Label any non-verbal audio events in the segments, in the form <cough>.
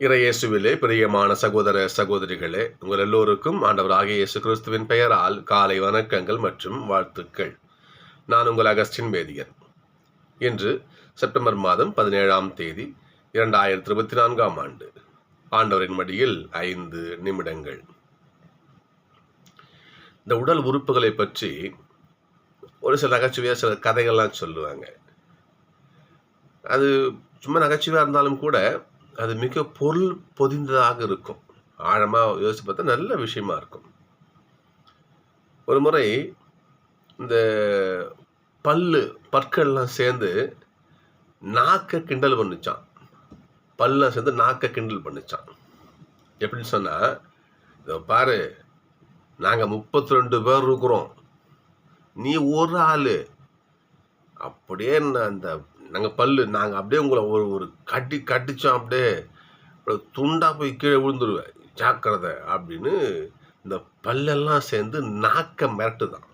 இறையேசுவிலே பிரியமான சகோதர சகோதரிகளே உங்கள் எல்லோருக்கும் ஆண்டவராகிய இயேசு கிறிஸ்துவின் பெயரால் காலை வணக்கங்கள் மற்றும் வாழ்த்துக்கள். நான் உங்கள் அகஸ்டின் வேதியன். இன்று செப்டம்பர் மாதம் பதினேழாம் தேதி இரண்டாயிரத்தி இருபத்தி நான்காம் ஆண்டு. ஆண்டவரின் மடியில் ஐந்து நிமிடங்கள். இந்த உடல் உறுப்புகளை பற்றி ஒரு சில நகைச்சுவையாக சில கதைகள்லாம் சொல்லுவாங்க. அது சும்மா நகைச்சுவையாக இருந்தாலும் கூட அது மிக பொருள் பொதிந்ததாக இருக்கும். ஆழமாக யோசிச்சு பார்த்தா நல்ல விஷயமா இருக்கும். ஒரு முறை இந்த பல்லு பற்கள்லாம் சேர்ந்து நாக்கை கிண்டல் பண்ணிச்சான் பல்லாம் சேர்ந்து நாக்கை கிண்டல் பண்ணிச்சான் எப்படின்னு சொன்னால் இதை பாரு நாங்கள் முப்பத்தி ரெண்டு பேர் இருக்கிறோம். நீ ஒரு ஆள். அப்படியே நான் அந்த நாங்கள் பல்லு நாங்கள் அப்படியே உங்களை ஒரு ஒரு கட்டி கட்டிச்சோம் அப்படியே. துண்டாக போய் கீழே விழுந்துருவேன் ஜாக்கிரதை அப்படின்னு. இந்த பல்லெல்லாம் சேர்ந்து நாக்க மிரட்டுதான்.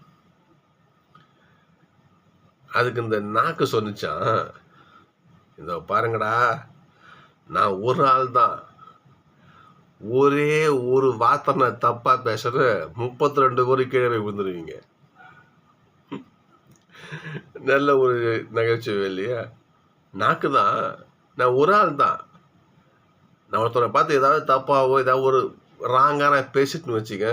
அதுக்கு இந்த நாக்கு சொன்னிச்சான் இந்த பாருங்கடா நான் ஒரு ஆள் தான் ஒரே ஒரு வார்த்தை நான் தப்பாக பேசுகிற முப்பத்தி ரெண்டு பேரும் கீழே போய் விழுந்துருவீங்க. நல்ல ஒரு நகைச்சுவை இல்லையா? நாக்கு தான். நான் ஒரு ஆள் தான். நான் ஒருத்தனை பார்த்து ஏதாவது தப்பாவோ ஏதாவது ஒரு ராங்காக நான் பேசிட்டுன்னு வச்சுக்க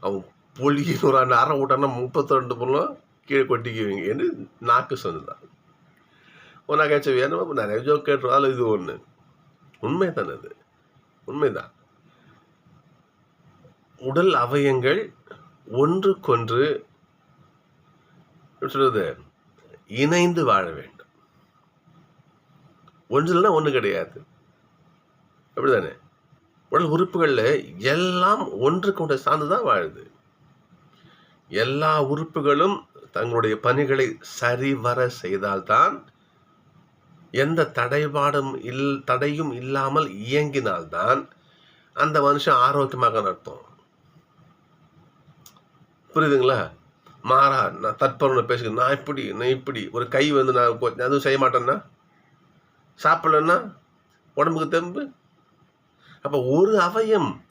அவன் பொலிக்கு ஒரு ஆண்டு அரை விட்டான்னா முப்பத்தி ரெண்டு பொருளும் கீழே கொட்டிக்குவீங்க என்று நாக்கு சொன்னதான் ஒரு நகைச்சுவை என்ன நிறைய ஜோக் கேட்டுருவாலும் இது ஒன்று உண்மை தானே அது. உண்மைதான் உடல் அவயங்கள் ஒன்றுக்கொன்று சொல்றது? இணைந்து வாழ வேண்டும். ஒன்று இல்லைன்னா ஒன்று கிடையாது. அப்படிதானே? உடல் உறுப்புகளில் எல்லாம் ஒன்றுக்கு கொண்ட சார்ந்து தான் வாழுது. எல்லா உறுப்புகளும் தங்களுடைய பணிகளை சரிவர செய்தால்தான் எந்த தடைபாடும் இல் தடையும் இல்லாமல் இயங்கினால்தான் அந்த மனுஷன் ஆரோக்கியமாக நடத்தும். புரியுதுங்களா? மாறா நான் தற்பொருளை பேசுகிறேன் நான் இப்படி நான் இப்படி. ஒரு கை வந்து நான் எதுவும் அதுவும் செய்ய மாட்டேன்னா? சாப்பிடலன்னா? உடம்புக்கு தெம்பு? அப்போ ஒரு அவயம்.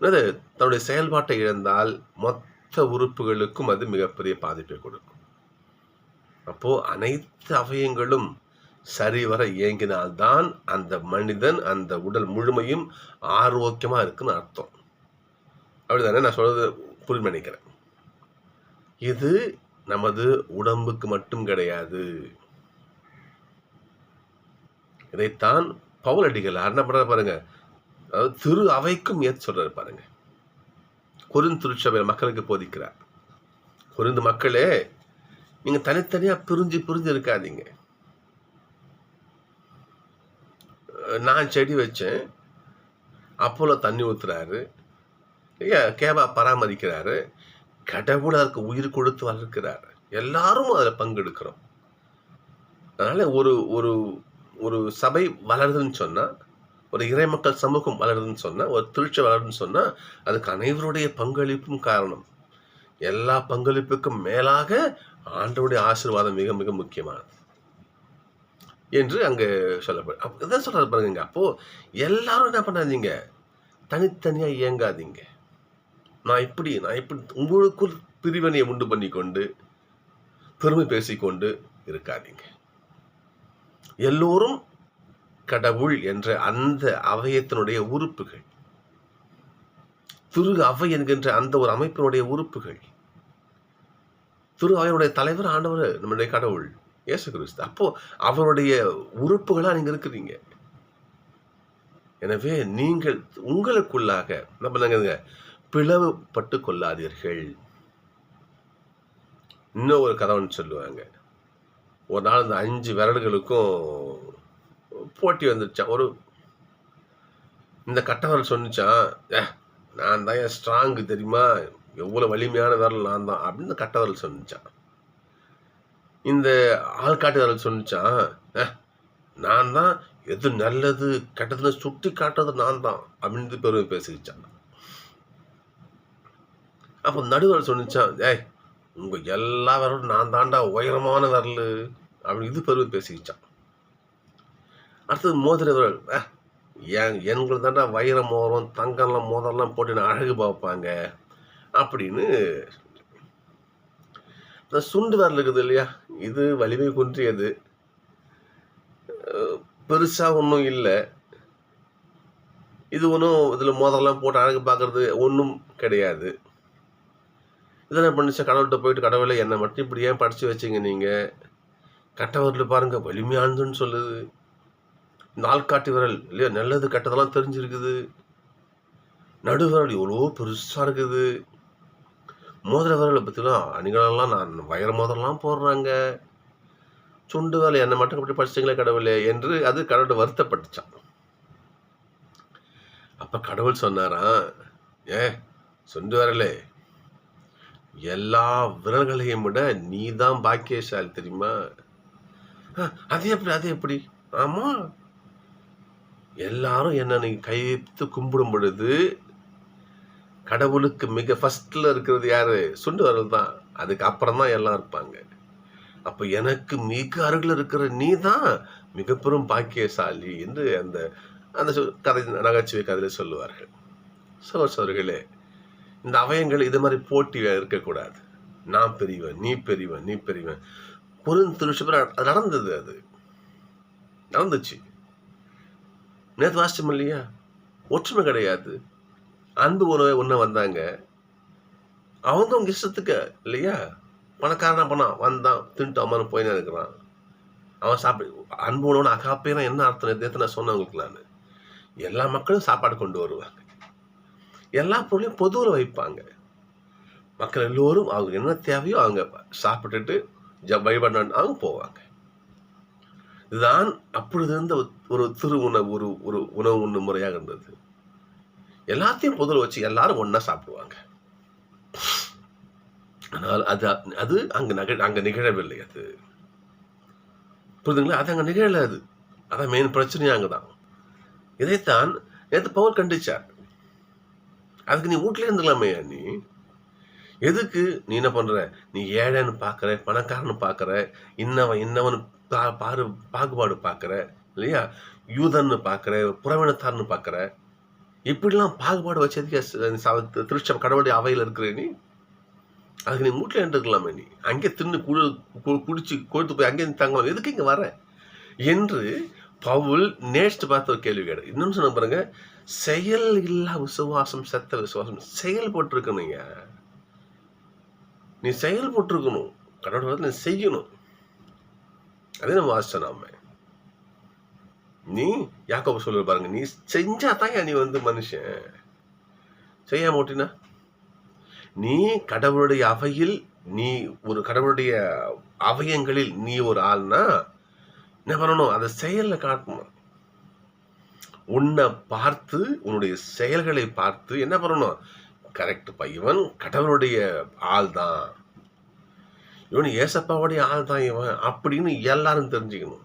என்னது? தன்னுடைய செயல்பாட்டை இழந்தால் மொத்த உறுப்புகளுக்கும் அது மிகப்பெரிய பாதிப்பை கொடுக்கும். அப்போது அனைத்து அவயங்களும் சரிவர இயங்கினால்தான் அந்த மனிதன் அந்த உடல் முழுமையும் ஆரோக்கியமாக இருக்குன்னு அர்த்தம். அப்படிதானே நான் சொல்கிறது புரிஞ்சு நினைக்கிறேன். இது நமது உடம்புக்கு மட்டும் கிடையாது. இதைத்தான் பவுலடிகள் என்ன பண்ற பாருங்க. அதாவது திரு அவைக்கும் ஏற்று சொல்றாரு பாருங்க. கொரிந்து திருச்சபை மக்களுக்கு போதிக்கிறார். கொரிந்து மக்களே நீங்க தனித்தனியா பிரிஞ்சு பிரிஞ்சு இருக்காதீங்க. நான் செடி வச்சேன். அப்போல தண்ணி ஊத்துறாரு. ஐயா கேபா பராமரிக்கிறாரு. கடவுள் அதற்கு உயிர் கொடுத்து வளர்க்கிறார். எல்லாரும் அதில் பங்கெடுக்கிறோம். அதனால் ஒரு ஒரு ஒரு சபை வளருதுன்னு சொன்னால் ஒரு இறைமக்கள் சமூகம் வளருதுன்னு சொன்னால் ஒரு திருச்சி வளருதுன்னு சொன்னால் அதுக்கு அனைவருடைய பங்களிப்பும் காரணம். எல்லா பங்களிப்புக்கும் மேலாக ஆண்டவருடைய ஆசீர்வாதம் மிக மிக முக்கியமானது. என்று அங்கே சொல்லப்படும் அப்போ இதான் சொல்றாரு பாருங்க அப்போது எல்லாரும் என்ன பண்ணாதீங்க. தனித்தனியாக இயங்காதீங்க. நான் இப்படி நான் இப்படி உங்களுக்குள் பிரிவினையை உண்டு பண்ணிக்கொண்டு பெருமை பேசிக்கொண்டு இருக்காதீங்க. எல்லோரும் கடவுள் என்ற அந்த அவயத்தினுடைய உறுப்புகள். திரு அவை என்கின்ற அந்த ஒரு அமைப்பினுடைய உறுப்புகள். திரு அவையினுடைய தலைவர் ஆண்டவர் நம்முடைய கடவுள் இயேசு கிறிஸ்து. அப்போ அவருடைய உறுப்புகளா நீங்க இருக்கிறீங்க. எனவே நீங்கள் உங்களுக்குள்ளாக என்ன பண்ணுங்க பிளவுபட்டு கொள்ளாதீர்கள் இன்னும் ஒரு கதவன் சொல்லுவாங்க. ஒரு நாள் இந்த அஞ்சு விரல்களுக்கும் போட்டி வந்துருச்சான் ஒரு இந்த கட்டவரல் சொன்னிச்சான் "ஏ, நான் தான் என் ஸ்ட்ராங்கு தெரியுமா? எவ்வளோ வலிமையான விரல் நான் தான் அப்படின்னு கட்டவரல் சொன்னிச்சான் இந்த ஆள்காட்டு விரல் சொன்னிச்சான் "ஏ, நான் தான் எது நல்லது கெட்டதுன்னு சுட்டி காட்டுறது நான் தான் அப்படின்னு பெருமை பேசிக்கிச்சான் அப்போ நடுவர் சொன்னிச்சான் ஏய் உங்கள் எல்லா விரலும் நான் தாண்டா உயரமான விரல். அப்படின்னு இது பெருமை பேசிக்கிச்சான். அடுத்தது மோதிர விரல். "அஹ், என் எங்களுக்கு தாண்டா வைரம் மோதிரம் தங்கம்லாம் மோதிரம்லாம் போட்டு நான் அழகு பார்ப்பாங்க. அப்படின்னு இந்த சுண்டு வரல் இருக்குது இல்லையா? இது வலிமை குன்றியது. பெருசாக ஒன்றும் இல்லை. இது ஒன்றும் இதில் மோதலாம் போட்டு அழகு பார்க்கறது ஒன்றும் கிடையாது. இதெல்லாம் பண்ணிச்சா கடவுள்கிட்ட போயிட்டு கடவுளை என்னை மட்டும் இப்படி ஏன் படித்து வச்சிங்க நீங்கள் கட்டவரில் பாருங்கள் வலிமையானதுன்னு சொல்லுது. நாள்காட்டி விரல் இல்லையா? நல்லது கெட்டதெல்லாம் தெரிஞ்சிருக்குது. நடுவிரல் எவ்வளோ பெருசாக இருக்குது. மோதிர விரலை பற்றிலாம் அணிகளெல்லாம் நான் வயிறு மோதிரம்லாம் போடுறாங்க. சுண்டு வேலை என்னை மட்டும் அப்படி படிச்சிங்களே கடவுளே என்று அது கடவுள் வருத்தப்பட்டுச்சான் அப்போ கடவுள் சொன்னாராம் ஏ சுண்டு வரலே எல்லா விரல்களையும் விட நீ தான் பாக்கியசாலி தெரியுமா? அது எப்படி அது எப்படி? ஆமாம் எல்லாரும் என்ன நீ கைத்து கும்பிடும் பொழுது கடவுளுக்கு மிக ஃபஸ்ட்டில் இருக்கிறது யாரு? சுண்டு வரல் தான். அதுக்கு அப்புறம் தான் எல்லாம் இருப்பாங்க. அப்போ எனக்கு மிக அருகில் இருக்கிற நீ தான் மிக பெரும் பாக்கியசாலி என்று அந்த அந்த கதை நகைச்சுவை கதையில் சொல்லுவார்கள். சோர்களே இந்த அவயங்கள் இது மாதிரி போட்டி இருக்கக்கூடாது. நான் பெரியவன் நீ பெரியவன் நீ பெரியவன். புரிந்து நடந்தது அது. நடந்துச்சு. நேற்று வாசிச்சோம் இல்லையா? ஒற்றுமை கிடையாது. அன்பு உறவை ஒன்று வந்தாங்க. அவங்க அவங்க இஷ்டத்துக்கு இல்லையா? பணக்காரனா பணம் வந்தான் தின்ட்டு அம்மானு போயின்னு இருக்கிறான். அவன் சாப்பிடு அன்பு உணவுன்னு அகாப்பேனா என்ன அர்த்தம்? நேற்று நான் சொன்னவங்களுக்கு நான். எல்லா மக்களும் சாப்பாடு கொண்டு வருவாங்க. எல்லா பொருளையும் பொதுவில் வைப்பாங்க. மக்கள் எல்லோரும் அவங்க என்ன தேவையோ அவங்க சாப்பிட்டுட்டு ஜ வழிபாடு அவங்க போவாங்க. இதுதான் அப்பொழுது இருந்த ஒரு திரு உணவு ஒரு ஒரு உணவு உண்ணு முறையாக இருந்தது. எல்லாத்தையும் பொதுவில் வச்சு எல்லாரும் ஒன்றா சாப்பிடுவாங்க. ஆனால் அது அது அங்கே நக அங்கே நிகழவில்லை அது. புரிதுங்களா? அது அங்கே நிகழலை அது. அதான் மெயின் பிரச்சனையும் அங்கே தான் இதைத்தான் நேற்று பவர் கண்டிச்சார். அதுக்கு நீ வீட்ல இருந்துடலாமே நீ எதுக்கு? நீ என்ன பண்ற? நீ ஏழைன்னு பார்க்குற பணக்காரன்னு பார்க்குற இன்னவன் இன்னவன் பா பாரு பாகுபாடு பார்க்குற இல்லையா? யூதன்னு பார்க்குற புறவினத்தார்னு பார்க்குற இப்படிலாம் பாகுபாடு வச்சதுக்கு திருச்சம் கடவுளுடைய அவையில் இருக்கிற நீ? அதுக்கு நீ வீட்டில் இருந்துக்கலாமே நீ அங்கே தின்னு குழு குடிச்சு கொழுத்து போய் அங்கே தங்கலாம். எதுக்கு இங்கே வர? என்று பவுல் நேஸ்ட் பார்த்த ஒரு கேள்வி கேடு இன்னொன்று சொன்ன பாருங்க செயல் இல்லா விசுவாசம் செத்த விசுவாசம். செயல்பட்டுருக்கணுங்க நீ செயல்பட்டுருக்கணும் கடவுள் நீ செய்யணும். அதே நம்ம வாசிச்சோம் நாம. நீ யாக்கோப சொல்ல பாருங்க நீ செஞ்சா தான் நீ வந்து மனுஷன். செய்ய மாட்டினா நீ கடவுளுடைய அவையில் நீ ஒரு கடவுளுடைய அவயங்களில் நீ ஒரு ஆள்னா என்ன பண்ணணும்? அதை செயல்ல காட்டணும். உன்னை பார்த்து உன்னுடைய செயல்களை பார்த்து என்ன பண்ணணும்? கரெக்ட் இவன் கடவுளுடைய ஆள் தான் இவன் ஏசப்பாவுடைய ஆள் தான் இவன் அப்படின்னு எல்லாரும் தெரிஞ்சுக்கணும்.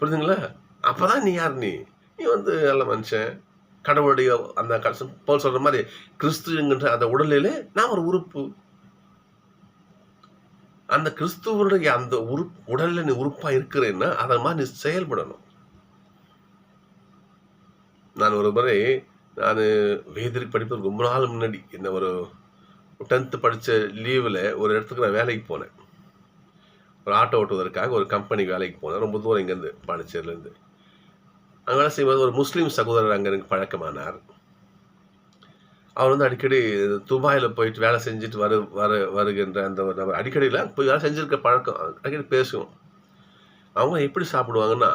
புரியுதுங்களா அப்பதான் நீ யார் நீ? நீ வந்து நல்ல மனுஷன். கடவுளுடைய அந்த போல் சொல்ற மாதிரி கிறிஸ்துங்கிற அந்த உடலிலே நான் ஒரு உறுப்பு. அந்த கிறிஸ்துவனுடைய அந்த உறுப்பு உடல்ல நீ உறுப்பா இருக்கிறேன்னா அதை மாதிரி நீ செயல்படணும். நான் ஒரு முறை நான் வேதிரி படிப்பது ரொம்ப நாள் முன்னாடி என்ன ஒரு டென்த்து படித்த லீவில் ஒரு இடத்துக்கு நான் வேலைக்கு போனேன். ஒரு ஆட்டோ ஓட்டுவதற்காக ஒரு கம்பெனிக்கு வேலைக்கு போனேன். ரொம்ப தூரம் இங்கேருந்து பாண்டிச்சேரிலேருந்து அங்கே வேலை செய்யும்போது ஒரு முஸ்லீம் சகோதரர் அங்கே எனக்கு பழக்கமானார். அவர் வந்து அடிக்கடி துபாயில் போயிட்டு வேலை செஞ்சுட்டு வரு வர வருகின்ற அந்த ஒரு நபர். அடிக்கடியில் போய் வேலை செஞ்சுருக்க பழக்கம். அடிக்கடி பேசுவோம். அவங்க எப்படி சாப்பிடுவாங்கன்னா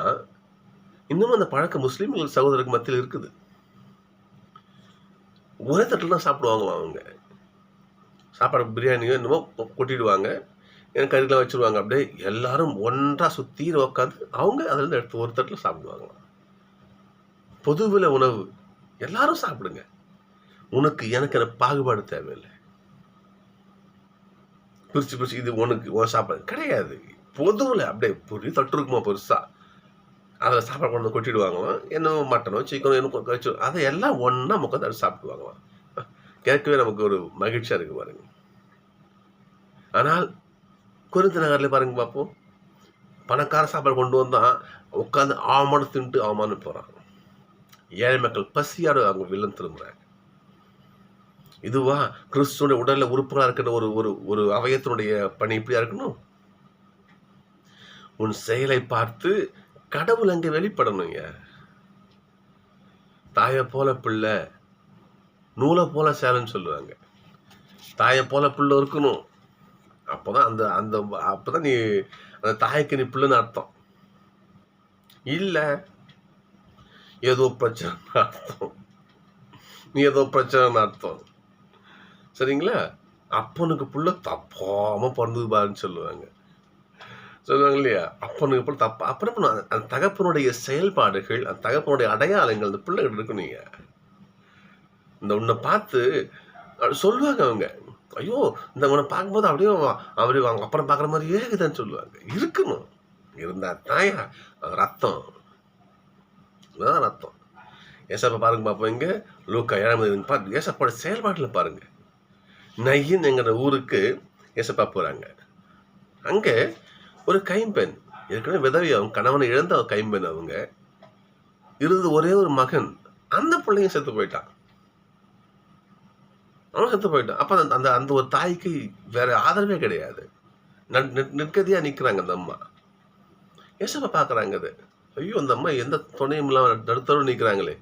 இன்னமும் அந்த பழக்கம் முஸ்லீம்கள் சகோதரருக்கு மத்தியில் இருக்குது. ஒரே தட்டில் தான் சாப்பிடுவாங்க அவங்க. சாப்பாடு பிரியாணியோ என்னமோ கொட்டிடுவாங்க. எனக்கு கறிலாம் வச்சுருவாங்க அப்படியே எல்லாரும் ஒன்றாக சுற்றி உட்காந்து அவங்க அதுலேருந்து எடுத்து ஒரு தட்டில் சாப்பிடுவாங்களாம். பொதுவில் உணவு. எல்லாரும் சாப்பிடுங்க. உனக்கு எனக்கு எனக்கு பாகுபாடு தேவையில்லை. பிரிச்சு பிரிச்சு இது உனக்கு உன் சாப்பாடு கிடையாது. பொதுவில் அப்படியே புரிய தட்டு இருக்குமா பெருசாக அதில் சாப்பாடு கொண்டு கொட்டிடுவாங்களாம். என்ன மட்டனோ சிக்கனோ என்ன கழிச்சு அதை எல்லாம் ஒன்றா உட்காந்து சாப்பிடுவாங்களாம் கேட்கவே நமக்கு ஒரு மகிழ்ச்சியாக இருக்குது பாருங்க. ஆனால் குறிந்த நகரில் பாருங்க பார்ப்போம் பணக்கார சாப்பாடு கொண்டு வந்தால் உட்காந்து ஆமான்னு தின்ட்டு ஆமான்னு போகிறாங்க ஏழை மக்கள் பசியாடு அவங்க வில்லன் திரும்புகிறாங்க இதுவா கிறிஸ்துவனுடைய உடலில் உறுப்புகளாக இருக்கிற ஒரு ஒரு ஒரு அவயத்தினுடைய பணி இப்படியா இருக்கணும்? உன் செயலை பார்த்து கடவுள் அங்கே வெளிப்படணுங்க. தாயை போல பிள்ளை நூலை போல சேலன்னு சொல்லுவாங்க. தாயை போல பிள்ளை இருக்கணும். அப்போதான் அந்த அந்த அப்போதான் நீ அந்த தாய்க்கு நீ பிள்ளைன்னு அர்த்தம். இல்லை ஏதோ பிரச்சனைன்னு அர்த்தம். நீ ஏதோ பிரச்சனைன்னு அர்த்தம். சரிங்களா? அப்பனுக்கு புள்ள தப்பாமல் பிறந்தது பாருன்னு சொல்லுவாங்க. சொல்லுவாங்க இல்லையா? அப்பனுக்கு போல தப்பா அப்புறம் என்ன பண்ணுவாங்க? அந்த தகப்பனுடைய செயல்பாடுகள் அந்த தகப்பனுடைய அடையாளங்கள் அந்த பிள்ளைகிட்ட இருக்கும் நீங்க இந்த உன்னை பார்த்து சொல்லுவாங்க அவங்க. ஐயோ இந்த உன்னை பார்க்கும்போது அப்படியே அப்படியே அவங்க அப்புறம் பார்க்குற மாதிரியே இருக்குதுன்னு சொல்லுவாங்க. இருக்கணும். இருந்தா தாயா? ரத்தம். இதுதான் ரத்தம். ஏசப்பா பாருங்க பார்ப்போம் இங்கே. லூக்கா ஏழாம் அதிகாரம் பாருங்க. ஏசப்பாவோட செயல்பாட்டில் பாருங்க. நையின் எங்கிற ஊருக்கு ஏசப்பா போறாங்க. அங்கே ஒரு கைம்பெண். ஏற்கனவே விதவி அவங்க கணவனை இழந்த கைம்பெண் அவங்க. இருந்தது ஒரே ஒரு மகன். அந்த பிள்ளையும் செத்து போயிட்டான். அவன் செத்து போயிட்டான். அப்போ அந்த அந்த அந்த ஒரு தாய்க்கு வேற ஆதரவே கிடையாது. நட்- நிற்கிறாங்க அந்த அம்மா. ஏசப்ப பார்க்குறாங்க அது. ஐயோ அந்த அம்மா எந்த துணையும் இல்லாமல் நடுத்தரும் நிற்கிறாங்களே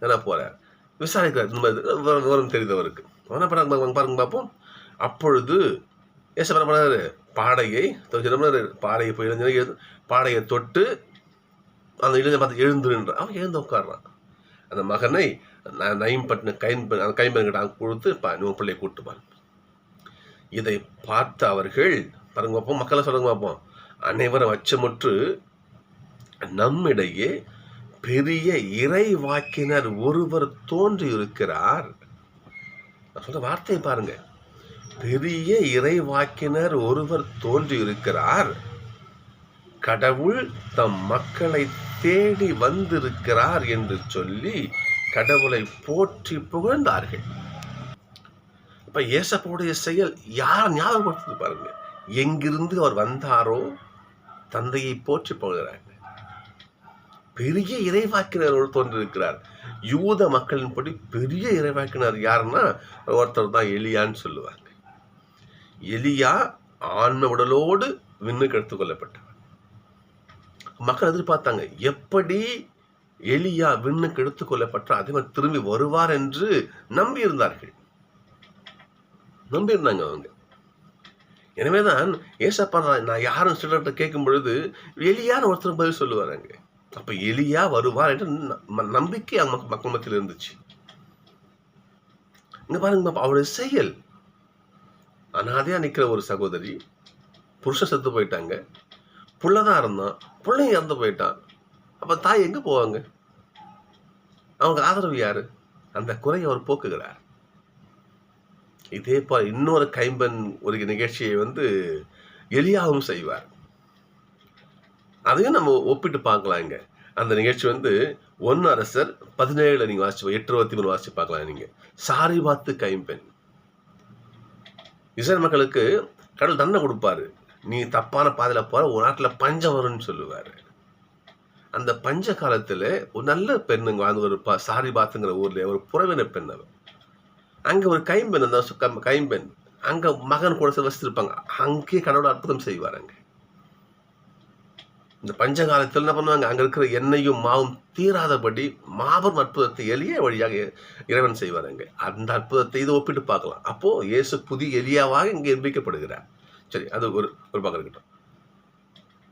என்ன போறார் விசாரிக்கிறார். இந்த மாதிரி விவரம் தெரிந்தவருக்கு. என்ன பாருங்க, பாருங்க பார்ப்போம் அப்பொழுது ஏசப்பா என்ன பண்ணாரு பாடையை பாடையை போய் இளைஞனை எழுந்து பாடையை தொட்டு அந்த இளைஞனை பார்த்து எழுந்துருன்ற அவன் எழுந்து உட்காடுறான் அந்த மகனை ந- நயம்பட்டின கைம்பெண் அந்த கைம்பெண்கிட்ட கொடுத்து பா நீ உன் பிள்ளையை இதை பார்த்த அவர்கள் பாருங்க பார்ப்போம் மக்களை சொல்லுங்க பார்ப்போம். அனைவரும் அச்சமுற்று நம்மிடையே பெரிய இறைவாக்கினர் ஒருவர் தோன்றி இருக்கிறார் நான் சொல்ற வார்த்தையை பாருங்கள் பெரிய இறைவாக்கினர் ஒருவர் தோன்றியிருக்கிறார். கடவுள் தம் மக்களை தேடி வந்திருக்கிறார் என்று சொல்லி கடவுளை போற்றி புகழ்ந்தார்கள். இப்ப ஏசப்போடைய செயல் யார் ஞாபகப்படுத்துது பாருங்க. எங்கிருந்து அவர் வந்தாரோ தந்தையை போற்றி புகழ்கிறாங்க பெரிய இறைவாக்கினர் ஒரு தோன்றிருக்கிறார் யூத மக்களின்படி பெரிய இறைவாக்கினர் யாருன்னா ஒருத்தர் தான் எலியான்னு சொல்லுவார். எலியா ஆன்ம உடலோடு விண்ணுக்கு எடுத்துக் கொள்ளப்பட்டவர் மக்கள் எதிர்பார்த்தாங்க எப்படி எலியா விண்ணுக்கு எடுத்துக் கொள்ளப்பட்டார் அதே மாதிரி திரும்பி வருவார் என்று நம்பி இருந்தார்கள் நம்பி இருந்தாங்க அவங்க. எனவேதான் ஏசப்பா நான் நான் யாரும் சிலர்கிட்ட கேட்கும் பொழுது எலியான்னு ஒருத்தர் பதில் சொல்லுவாராங்க அப்ப எலியா வருவார் என்று நம்பிக்கை அவங்க மக்கள் மத்தியில் இருந்துச்சு. இங்க பாருங்க அவருடைய செயல் அனாதையாக நிற்கிற ஒரு சகோதரி புருஷன் செத்து போயிட்டாங்க. புள்ளதான் இருந்தான். பிள்ளைங்க இறந்து போயிட்டான். அப்போ தாய் எங்கே போவாங்க? அவங்க ஆதரவு யார்? அந்த குறையை அவர் போக்குகிறார். இதே போல் இன்னொரு கைம்பெண் ஒரு நிகழ்ச்சியை வந்து எளியாகவும் செய்வார். அதையும் நம்ம ஒப்பிட்டு பார்க்கலாங்க அந்த நிகழ்ச்சி வந்து ஒன்னு அரசர் பதினேழில் நீங்கள் வாசிச்சு எட்டு இருபத்தி மூணு வாசிச்சு பார்க்கலாம் நீங்க. சாரி பார்த்து கைம்பெண். இஸ்ரேல் மக்களுக்கு கடவுள் தண்டனை கொடுப்பாரு. நீ தப்பான பாதையில் போகிற ஒரு நாட்டில் பஞ்சம் வரும்னு சொல்லுவார். அந்த பஞ்ச காலத்தில் ஒரு நல்ல பெண்ணுங்க வாழ்ந்து ஒரு பா சாரி பாத்துங்கிற ஊரில் ஒரு புறவின பெண் அவ. அங்கே ஒரு கைம்பெண் அந்த கம்- கைம்பெண். அங்கே மகன் கூட சில வசிச்சிருப்பாங்க. அங்கேயே கடவுள் அற்புதம் செய்வார் அங்கே. இந்த பஞ்ச காலத்தில் என்ன பண்ணுவாங்க? அங்கே இருக்கிற எண்ணெயும் மாவும் தீராதபடி மாபெரும் அற்புதத்தை எளிய வழியாக இறைவன் செய்வார் அங்கே. அந்த அற்புதத்தை இது ஒப்பிட்டு பார்க்கலாம். அப்போ இயேசு புதிய எளியாவாக இங்கே நிர்மிக்கப்படுகிறார் சரி அது ஒரு ஒரு பக்கம் இருக்கட்டும்.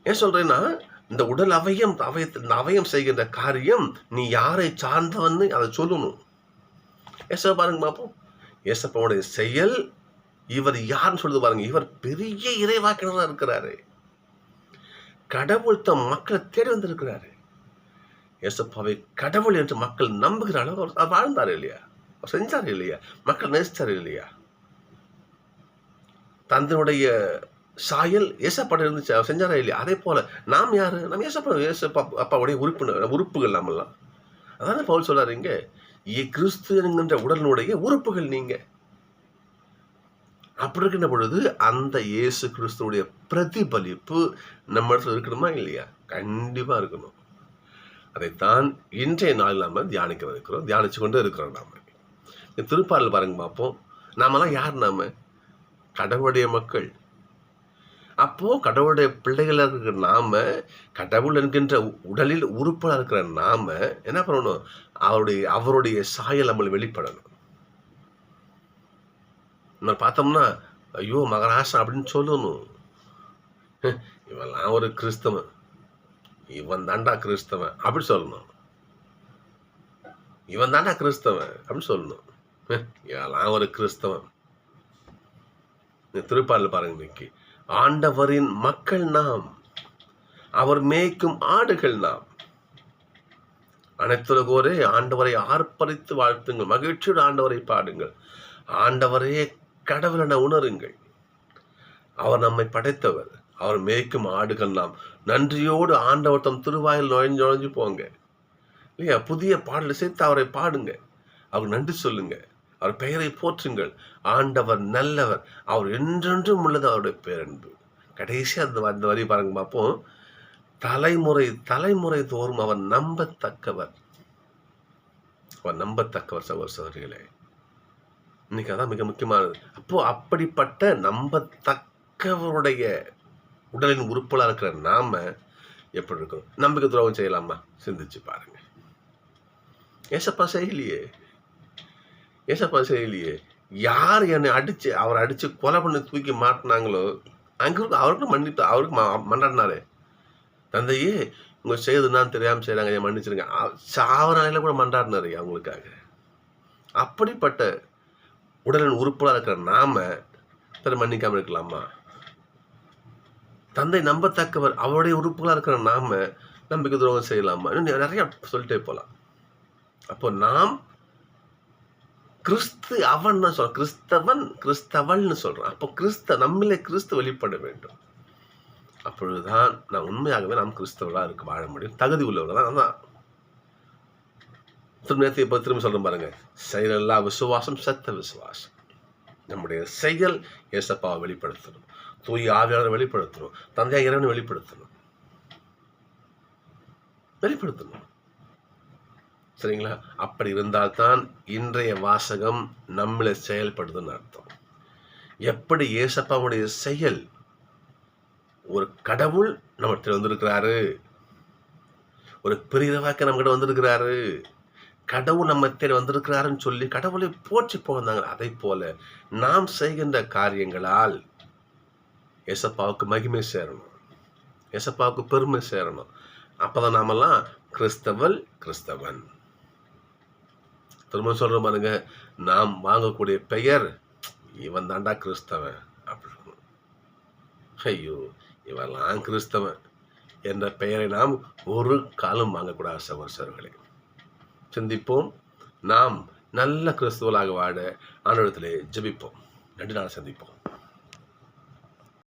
ஏன் சொல்றேன்னா இந்த உடல் அவயம் அவயத்தை அவயம் செய்கின்ற காரியம் நீ யாரை சார்ந்தவன்னு அதை சொல்லணும். ஏசப்பா பாருங்க பார்ப்போம் ஏசப்பாவுடைய செயல் இவர் யாருன்னு சொல்லுது பாருங்க. இவர் பெரிய இறைவாக்கினராக இருக்கிறாரு. கடவுள் தம் மக்களை தேடி வந்திருக்கிறாரு. ஏசப்பாவை கடவுள் என்று மக்கள் நம்புகிற அளவு அவர் அவர் வாழ்ந்தார் இல்லையா? அவர் செஞ்சார் இல்லையா? மக்கள் நேசித்தார் இல்லையா? தந்தனுடைய சாயல் ஏசப்பாடு இருந்துச்சு அவர் செஞ்சாரா இல்லையா? அதே போல நாம் யாரு? நம்ம ஏசப்பா ஏசப்பா அப்பாவுடைய உறுப்பினர் உறுப்புகள் நாமெல்லாம். அதானே பவுல் சொல்றாரு இங்க? கிறிஸ்து என்கின்ற உடலினுடைய உறுப்புகள் நீங்க. அப்படி இருக்கின்ற பொழுது அந்த இயேசு கிறிஸ்துவுடைய பிரதிபலிப்பு நம்ம இடத்துல இருக்கணுமா இல்லையா? கண்டிப்பாக இருக்கணும். அதைத்தான் இன்றைய நாளில் நாம் தியானிக்க இருக்கிறோம் தியானிச்சு கொண்டு இருக்கிறோம் நாம. இந்த திருப்பாடல் பாருங்க பார்ப்போம். நாமெல்லாம் யார் நாம? கடவுளுடைய மக்கள். அப்போது கடவுளுடைய பிள்ளைகளாக இருக்கிற நாம கடவுள் என்கின்ற உடலில் உறுப்பாக இருக்கிற நாம என்ன பண்ணணும்? அவருடைய அவருடைய சாயல் நம்மளை வெளிப்படணும். நம்ம பார்த்தோம்னா ஐயோ மகராசன் அப்படின்னு சொல்லணும். <laughs> இவெல்லாம் ஒரு கிறிஸ்தவன். இவன் தாண்டா கிறிஸ்தவன் அப்படி சொல்லணும். இவன் தாண்டா கிறிஸ்தவன் அப்படின்னு சொல்லணும். <laughs> இவெல்லாம் ஒரு கிறிஸ்தவன். இந்த திருப்பாடல் பாருங்க இன்னைக்கு. ஆண்டவரின் மக்கள் நாம் அவர் மேய்க்கும் ஆடுகள் நாம். அனைத்துலகோரே ஆண்டவரை ஆர்ப்பரித்து வாழ்த்துங்கள் மகிழ்ச்சியோடு ஆண்டவரை பாடுங்கள். ஆண்டவரே கடவுளென உணருங்கள். அவர் நம்மை படைத்தவர். அவர் மேய்க்கும் ஆடுகள் நாம். நன்றியோடு ஆண்டவர் தம் திருவாயில் நுழைஞ்சு நுழைஞ்சு போங்க. இல்லையா? புதிய பாடலை சேர்த்து அவரை பாடுங்க. அவர் நன்றி சொல்லுங்க. அவர் பெயரை போற்றுங்கள். ஆண்டவர் நல்லவர். அவர் என்றென்றும் உள்ளது அவருடைய பேரன்பு. கடைசி அந்த அந்த வரி பாருங்க பார்ப்போம். தலைமுறை தலைமுறை தோறும் அவர் நம்பத்தக்கவர். அவர் நம்பத்தக்கவர் சகோதர சகோதரிகளே. இன்னைக்கு அதான் மிக முக்கியமானது. அப்போ அப்படிப்பட்ட நம்பத்தக்கவருடைய உடலின் உறுப்புகளாக இருக்கிற நாம எப்படி இருக்கும் நம்பிக்கை துரோகம் செய்யலாமா? சிந்திச்சு பாருங்க. ஏசப்பா செய்யலையே ஏசப்பா செய்யலையே யார் என்னை அடிச்சு அவரை அடிச்சு கொலை பண்ணி தூக்கி மாட்டினாங்களோ அங்கே அவருக்கும் மன்னித்து அவருக்கு மண்டாடினாரு தந்தையே இவங்க செய்யுதுன்னு தெரியாமல் செய்கிறாங்க என் மன்னிச்சிருங்க. சாவர கூட மண்டாடினாரு அவங்களுக்காக. அப்படிப்பட்ட உடலின் உறுப்புகளாக இருக்கிற நாம பிற மன்னிக்காம இருக்கலாமா? தந்தை நம்பத்தக்கவர் அவருடைய உறுப்புகளாக இருக்கிற நாம நம்பிக்கை துரோகம் செய்யலாமா? இன்னும் நிறைய சொல்லிட்டே போகலாம் அப்போ நாம் கிறிஸ்து அவன் சொல்ற கிறிஸ்தவன் கிறிஸ்தவள்னு சொல்றான். அப்போ கிறிஸ்த நம்மளே கிறிஸ்து வெளிப்பட வேண்டும். அப்பொழுதுதான் நான் உண்மையாகவே நாம் கிறிஸ்தவர்களாக இருக்க வாழ முடியும். தகுதி உள்ளவர்கள் தான் திரும்ப நேற்று இப்போ திரும்ப சொல்கிறேன் பாருங்க. செயலல்லா விசுவாசம் சத்த விசுவாசம். நம்முடைய செயல் ஏசப்பாவை வெளிப்படுத்தணும். தூய் ஆவியாளர் வெளிப்படுத்தணும். தந்தையா இறைவனை வெளிப்படுத்தணும். வெளிப்படுத்தணும். சரிங்களா? அப்படி இருந்தால்தான் இன்றைய வாசகம் நம்மளை செயல்படுதுன்னு அர்த்தம். எப்படி ஏசப்பாவுடைய செயல் ஒரு கடவுள் நம்மகிட்ட வந்திருக்கிறாரு. ஒரு பெரியவாக்க நம்மகிட்ட வந்திருக்கிறாரு. கடவுள் நம்ம தேடி வந்திருக்கிறாருன்னு சொல்லி கடவுளை போற்றி போகிறாங்க அதை போல நாம் செய்கின்ற காரியங்களால் எசப்பாவுக்கு மகிமை சேரணும். எசப்பாவுக்கு பெருமை சேரணும். அப்போதான் நாமெல்லாம் கிறிஸ்தவன் கிறிஸ்தவன். திரும்ப சொல்ற பாருங்க நாம் வாங்கக்கூடிய பெயர் இவன் தாண்டா கிறிஸ்தவன் அப்படின்னு. ஐயோ இவெல்லாம் கிறிஸ்தவன் என்ற பெயரை நாம் ஒரு காலம் வாங்கக்கூடாது சகோசர்களே சிந்திப்போம். நாம் நல்ல கிறிஸ்துவலாக வாழ ஆண்டவரத்திலே ஜெபிப்போம். ரெண்டு நாள் சந்திப்போம்.